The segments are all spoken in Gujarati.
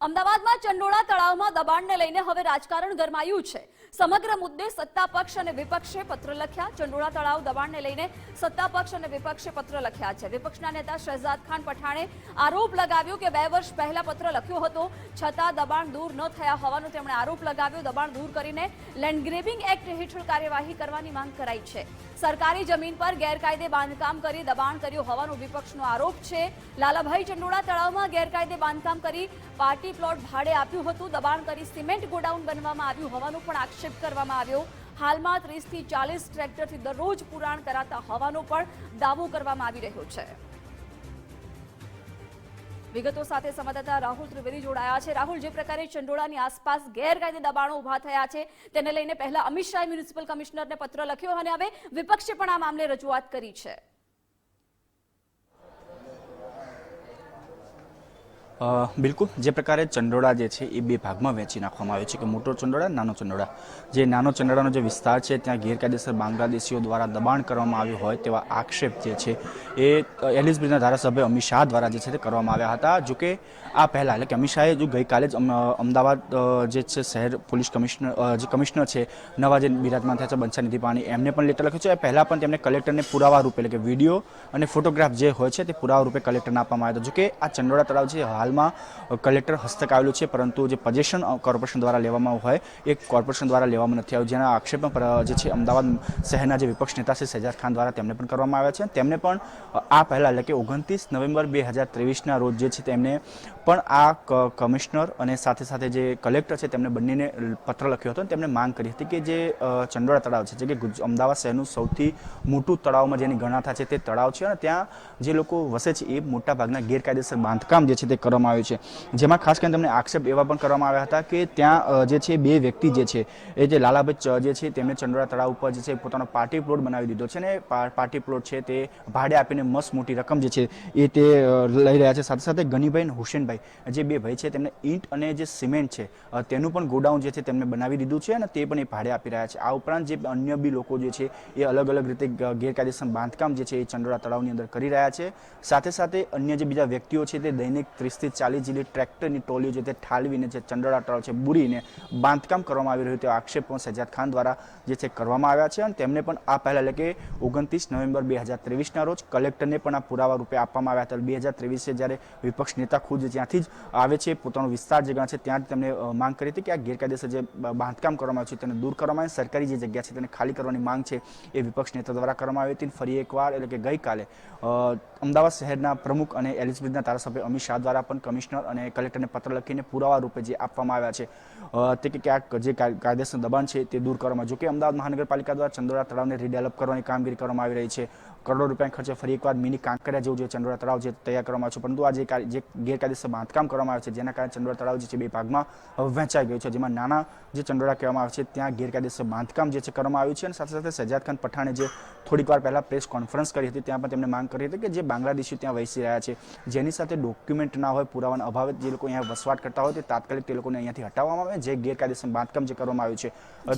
અમદાવાદમાં ચંડોળા તળાવમાં દબાણને લઈને હવે રાજકારણ ગરમાયું છે. સમગ્ર મુદ્દે સત્તા પક્ષ અને વિપક્ષે પત્ર લખ્યા. ચંડોળા તળાવ દબાણને લઈને સત્તા પક્ષ અને વિપક્ષે પત્ર લખ્યા છે. વિપક્ષના નેતા શહેજાદ ખાન પઠાણે આરોપ લગાવ્યો કે બે વર્ષ પહેલા પત્ર લખ્યો હતો. છતાં દબાણ દૂર ન થયા હોવાનો તેમણે આરોપ લગાવ્યો. દબાણ દૂર કરીને લેન્ડ ગ્રેબિંગ એક્ટ હેઠળ કાર્યવાહી કરવાની માંગ કરાઈ છે. સરકારી જમીન પર ગેરકાયદે બાંધકામ કરી દબાણ કર્યું હોવાનો વિપક્ષનો આરોપ છે. લાલાભાઈ ચંડોળા તળાવમાં ગેરકાયદે બાંધકામ કરી પાર્ટી પ્લોટ ભાડે આપ્યું હતું. દબાણ કરી સિમેન્ટ ગોડાઉન બનવામાં આવ્યું હોવાનો પણ આક્ષેપ કરવામાં આવ્યો. હાલમાં ત્રીસથી ચાલીસ ટ્રેક્ટરથી દરરોજ પુરાણ કરાતા હોવાનો પણ દાવો કરવામાં આવી રહ્યો છે. વિગતો સાથે સંવાદદાતા રાહુલ ત્રિવેદી જોડાયા છે. રાહુલ, જે પ્રકારે ચંડોળાની આસપાસ ગેરકાયદે દબાણો ઊભા થયા છે, તેને લઈને પહેલા અમિત શાહે મ્યુનિસિપલ કમિશનરને પત્ર લખ્યો અને હવે વિપક્ષે પણ આ મામલે રજૂઆત કરી છે. બિલકુલ. જે પ્રકારે ચંડોળા જે છે એ બે ભાગમાં વહેંચી નાખવામાં આવ્યો છે કે મોટો ચંડોળા, નાનો ચંડોળા. જે નાનો ચંડોળાનો જે વિસ્તાર છે, ત્યાં ગેરકાયદેસર બાંગ્લાદેશીઓ દ્વારા દબાણ કરવામાં આવ્યું હોય તેવા આક્ષેપ જે છે એ એલિસ બ્રિજના ધારાસભ્ય અમિત શાહ દ્વારા જે છે તે કરવામાં આવ્યા હતા. જો કે આ પહેલાં, એટલે કે અમિત શાહે જો ગઈકાલે જ અમદાવાદ જે છે શહેર પોલીસ કમિશનર જે કમિશનર છે, નવા જે બિરાજમાન થયા છે બંછાનિધિ પાણી, એમને પણ લેટર લખ્યું છે. એ પહેલાં પણ તેમણે કલેક્ટરને પુરાવા રૂપે, એટલે કે વીડિયો અને ફોટોગ્રાફ જે હોય છે તે પુરાવા રૂપે કલેક્ટરને આપવામાં આવ્યો હતો. જો કે આ ચંડોળા તળાવ છે હાલમાં કલેક્ટર હસ્તક આવેલું છે, પરંતુ જે પજેશન કોર્પોરેશન દ્વારા લેવામાં હોય, એ કોર્પોરેશન દ્વારા લેવામાં નથી આવ્યું. જેના આક્ષેપ જે છે, અમદાવાદ શહેરના જે વિપક્ષ નેતા છે શહેજાદ ખાન દ્વારા તેમને પણ કરવામાં આવ્યા છે. તેમને પણ, આ પહેલાં એટલે કે ઓગણત્રીસ નવેમ્બર બે હજાર ત્રેવીસના રોજ જે છે, તેમને પણ આ કમિશનર અને સાથે સાથે જે કલેક્ટર છે, તેમને બંનેને પત્ર લખ્યો હતો અને તેમણે માંગ કરી હતી કે જે ચંડોળા તળાવ છે, જે કે અમદાવાદ શહેરનું સૌથી મોટું તળાવમાં જેની ગણના છે, તે તળાવ છે. અને ત્યાં જે લોકો વસે છે, એ મોટા ભાગના ગેરકાયદેસર બાંધકામ જે છે, તે કરવામાં આવ્યું છે. જેમાં ખાસ કરીને તેમને આક્ષેપ એવા પણ કરવામાં આવ્યા હતા કે ત્યાં જે છે, બે વ્યક્તિ જે છે, એ જે લાલાભાઈ જે છે તેમણે ચંડોળા તળાવ ઉપર જે છે, પોતાનો પાર્ટી પ્લોટ બનાવી દીધો છે ને પાર્ટી પ્લોટ છે તે ભાડે આપીને મસ્ત મોટી રકમ જે છે, એ તે લઈ રહ્યા છે. સાથે સાથે ગનીભાઈ અને હુસેનભાઈ જે બે ભાઈ છે, તેમને ઈંટ અને જે સિમેન્ટ છે તેનું પણ ગોડાઉન જે છે, તેમને બનાવી દીધું છે અને તે પણ એ ભાડે આપી રહ્યા છે. આ ઉપરાંત જે અન્ય બી લોકો જે છે, એ અલગ અલગ રીતે ગેરકાયદેસર બાંધકામ જે છે, એ ચંડોળા તળાવની અંદર કરી રહ્યા છે. સાથે સાથે અન્ય જે બીજા વ્યક્તિઓ છે, તે દૈનિક ત્રીસથી ચાલીસ જેટલી ટ્રેક્ટરની ટોલીઓ જે તે ઠાલવીને જે ચંડોળા તળાવ છે, બુરીને બાંધકામ કરવામાં આવી રહ્યું તે આક્ષેપ પણ સજાદ ખાન દ્વારા જે છે કરવામાં આવ્યા છે અને તેમને પણ આ પહેલા એટલે કે ઓગણત્રીસ નવેમ્બર બે હજાર ત્રેવીસના રોજ કલેક્ટરને પણ આ પુરાવા રૂપે આપવામાં આવ્યા હતા. બે હજાર ત્રેવીસે જ્યારે વિપક્ષ નેતા ખુદ જ્યાંથી જ આવે છે, પોતાનો વિસ્તાર જે છે, ત્યાં જ તેમણે માંગ કરી હતી કે આ ગેરકાયદેસર જે બાંધકામ કરવામાં આવ્યું છે તેને દૂર કરવામાં આવે સરકારી જે જગ્યા છે તેને ખાલી કરવાની માંગ છે એ વિપક્ષ નેતા દ્વારા કરવામાં આવી હતી. ફરી એકવાર એટલે કે ગઈકાલે અમદાવાદ શહેરના પ્રમુખ અને એલિઝબેથના ધારાસભ્ય અમિત શાહ દ્વારા પણ કમિશનર અને કલેક્ટરને પત્ર લખીને પુરાવા રૂપે જે આપવામાં આવ્યા છે તે કે ક્યાંક જે કાયદેસર દબાણ છે તે દૂર કરવામાં, જો અમદાવાદ મહાનગરપાલિકા દ્વારા ચંદોરા તળાવને રીડેવલપ કરવાની કામગીરી કરવામાં આવી રહી છે. કરોડો રૂપિયા ખર્ચે ફરી એકવાર મિની કાંકરિયા જેવું જે ચંદોરા તળાવ જે તૈયાર કરવામાં આવ્યું છે. પરંતુ આ જે જે ગેરકાયદેસર બાંધકામ કરવામાં આવે છે જેના કારણે ચંદોરા તળાવ જે છે બે ભાગમાં વહેંચાઈ ગયું છે. જેમાં નાના જે ચંડોળા કહેવામાં આવે છે ત્યાં ગેરકાયદેસર બાંધકામ જે છે કરવામાં આવ્યું છે. અને સાથે સાથે સજાદ ખાન પઠાણે જે થોડીક વાર પહેલાં પ્રેસ કોન્ફરન્સ કરી હતી ત્યાં પણ તેમણે માંગ કરી હતી કે જે બાંગ્લાદેશી ત્યાં વસી રહ્યા છે જેની સાથે ડોક્યુમેન્ટ ના હોય પુરાવાના અભાવે જે લોકો અહીંયા વસવાટ કરતા હોય તે તાત્કાલિક તે લોકોને અહીંયાથી હટાવવામાં આવે જે ગેરકાયદેસર બાંધકામ જે કરવામાં આવ્યું છે.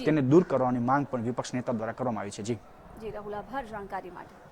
તેને દૂર કરવાની માંગ પણ વિપક્ષ નેતા દ્વારા કરવામાં આવી છે. જી. જી રાહુલ આભાર જાણકારી માટે.